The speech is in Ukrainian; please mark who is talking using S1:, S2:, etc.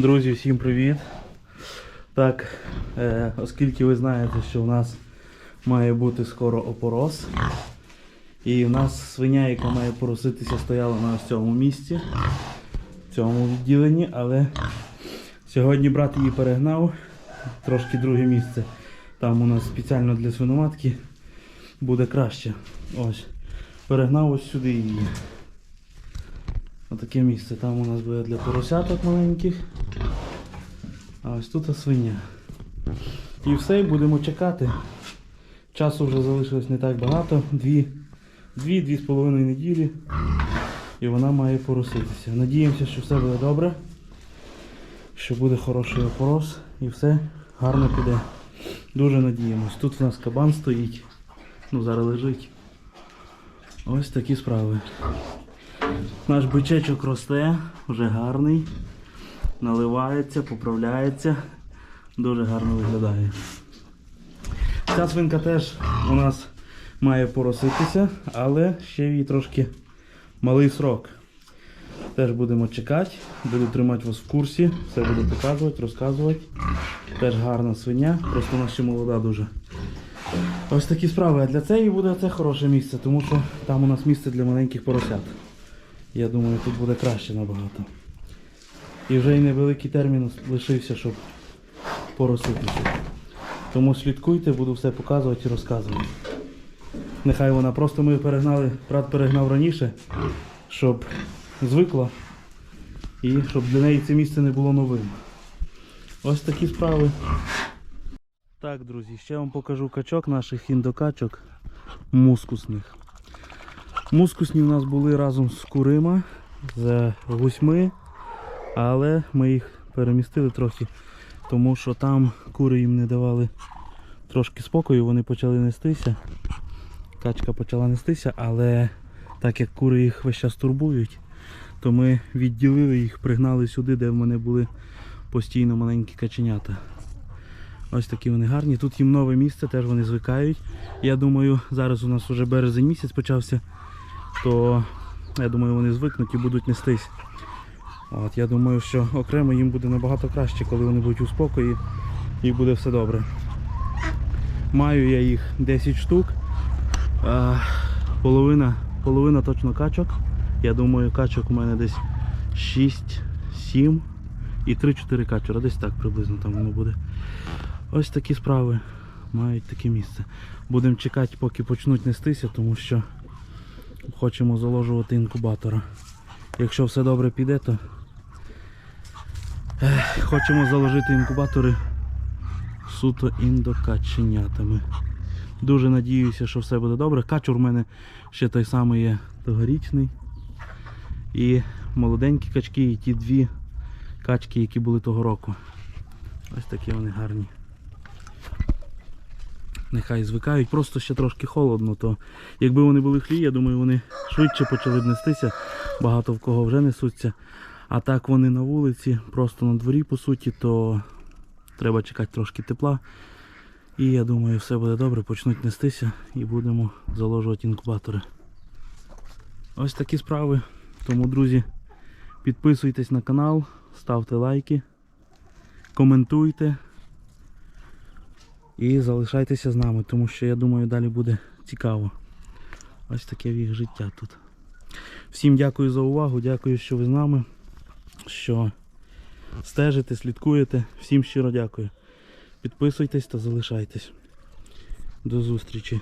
S1: Друзі, всім привіт. Так, е, оскільки ви знаєте, що в нас має бути скоро опорос. І в нас свиня, яка має пороситися, стояла на ось цьому місці, в цьому відділенні, але сьогодні брат її перегнав, трошки друге місце. Там у нас спеціально для свиноматки буде краще. Ось. Перегнав ось сюди її. Отаке місце. Там у нас буде для поросяток маленьких. А ось тут свиня. І все, будемо чекати. Часу вже залишилось не так багато. Дві, дві, дві з половиною неділі. І вона має пороситися. Надіємося, що все буде добре. Що буде хороший опорос і все гарно піде. Дуже надіємось. Тут в нас кабан стоїть. Ну, зараз лежить. Ось такі справи. Наш бичечок росте, вже гарний, наливається, поправляється, дуже гарно виглядає. Ця свинка теж у нас має пороситися, але ще їй трошки малий срок. Теж будемо чекати, буду тримати вас в курсі, все буду показувати, розказувати. Теж гарна свиня, просто вона ще молода дуже. Ось такі справи. А для цієї буде це хороше місце, тому що там у нас місце для маленьких поросят. Я думаю, тут буде краще набагато. І вже й невеликий термін лишився, щоб пороситися. Тому слідкуйте, буду все показувати і розказувати. Нехай вона просто ми перегнали, брат перегнав раніше, щоб звикла і щоб для неї це місце не було новим. Ось такі справи. Так, друзі, ще вам покажу качок наших індокачок мускусних. Мускусні в нас були разом з курима, з гусьми, але ми їх перемістили трохи, тому що там кури їм не давали трошки спокою, вони почали нестися. Качка почала нестися, але так як кури їх весь час турбують, то ми відділили їх, пригнали сюди, де в мене були постійно маленькі каченята. Ось такі вони гарні. Тут їм нове місце, теж вони звикають. Я думаю, зараз у нас вже березень місяць почався, то я думаю, вони звикнуть і будуть нестись. От, Я думаю, що окремо їм буде набагато краще, коли вони будуть у спокої і буде все добре. Маю я їх 10 штук. Половина, половина точно качок. Я думаю, качок у мене десь 6-7 і 3-4 качура. Десь так приблизно там воно буде. Ось такі справи мають таке місце. Будемо чекати, поки почнуть нестися, тому що хочемо заложувати інкубатора. Якщо все добре піде, то хочемо заложити інкубатори суто індокаченятами. Дуже надіюся, що все буде добре. Качур у мене ще той самий є тогорічний. І молоденькі качки, і ті дві качки, які були того року. Ось такі вони гарні. Нехай звикають, просто ще трошки холодно, то якби вони були хлі, я думаю, вони швидше почали б нестися. Багато в кого вже несуться. А так вони на вулиці, просто на дворі, по суті, то треба чекати трошки тепла. І я думаю, все буде добре, почнуть нестися і будемо заложувати інкубатори. Ось такі справи. Тому, друзі, підписуйтесь на канал, ставте лайки, коментуйте і залишайтеся з нами, тому що я думаю, далі буде цікаво. Ось таке їх життя тут. Всім дякую за увагу, дякую, що ви з нами, що стежите, слідкуєте. Всім щиро дякую. Підписуйтесь та залишайтесь. До зустрічі.